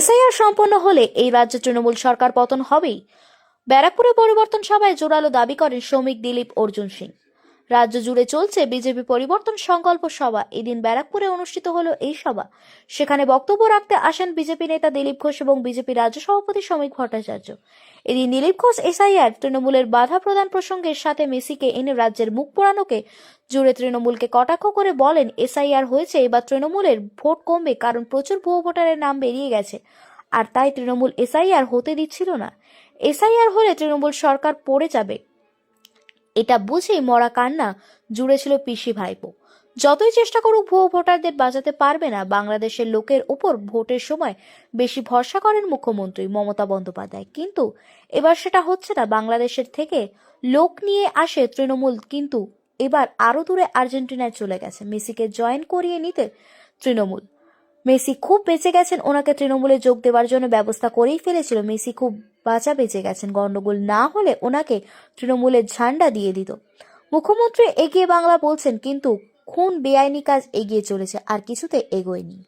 SIR সম্পন্ন হলে এই রাজ্যে তৃণমূল সরকার পতন হবেই। ব্যারাকপুরে পরিবর্তন সভায় জোরালো দাবি করেন শ্রমিক দিলীপ অর্জুন সিং। রাজ্য জুড়ে চলছে বিজেপি পরিবর্তন সংকল্প সভা। এদিন ব্যারাকপুরে অনুষ্ঠিত হলো এই সভা। সেখানে বক্তব্য রাখতে আসেন বিজেপি নেতা দিলীপ ঘোষ এবং বিজেপি রাজ্য সভাপতি শ্রমিক ভট্টাচার্য। এদিন দিলীপ ঘোষ, এসআইআর, তৃণমূলের বাধা প্রদান প্রসঙ্গের সাথে মেসিকে এনে রাজ্যের মুখ পোড়ানোকে জুড়ে তৃণমূলকে কটাক্ষ করে বলেন, এসআইআর হয়েছে, এবার তৃণমূলের ভোট কমবে, কারণ প্রচুর ভুয়ো ভোটারের নাম বেরিয়ে গেছে। আর তাই তৃণমূল এসআইআর হতে দিচ্ছিল না। এসআইআর হলে তৃণমূল সরকার পড়ে যাবে। এটা বুঝেই মরা কান্না জুড়ে ছিল পিসি ভাইপো। যতই চেষ্টা করুক ভুয়ো ভোটারদের বাঁচাতে পারবে না, বাংলাদেশের লোকের উপর ভোটের সময় বেশি ভরসা করেন মুখ্যমন্ত্রী মমতা বন্দ্যোপাধ্যায়। কিন্তু এবার সেটা হচ্ছে না, বাংলাদেশের থেকে লোক নিয়ে আসে তৃণমূল, কিন্তু এবার আরও দূরে আর্জেন্টিনায় চলে গেছে। মেসিকে জয়েন করিয়ে নিতে তৃণমূল। মেসি খুব বেঁচে গেছেন, ওনাকে তৃণমূলে যোগ দেওয়ার জন্য ব্যবস্থা করেই ফেলেছিল। মেসি খুব বাঁচা বেঁচে গেছেন, গণ্ডগোল না হলে ওনাকে তৃণমূলের ঝান্ডা দিয়ে দিত। মুখ্যমন্ত্রী এগিয়ে বাংলা বলছেন, কিন্তু খুন বেআইনি কাজ এগিয়ে চলেছে, আর কিছুতে এগোয়নি।